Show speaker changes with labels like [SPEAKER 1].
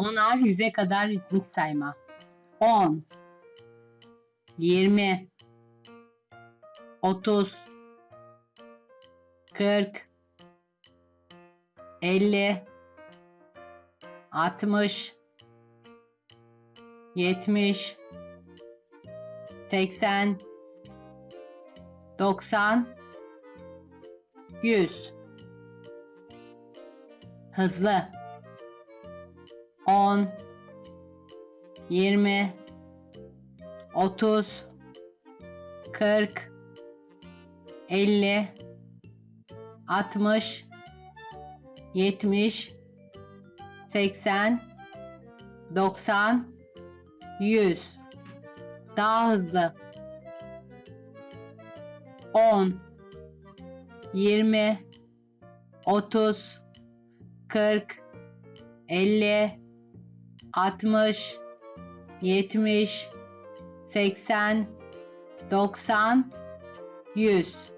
[SPEAKER 1] Onar yüze kadar ritmik sayma. 10 20 30 40 50 60 70 80 90 100 Hızlı 10 20 30 40 50 60 70 80 90 100 Daha hızlı. 10 20 30 40 50 60 70 80 90 100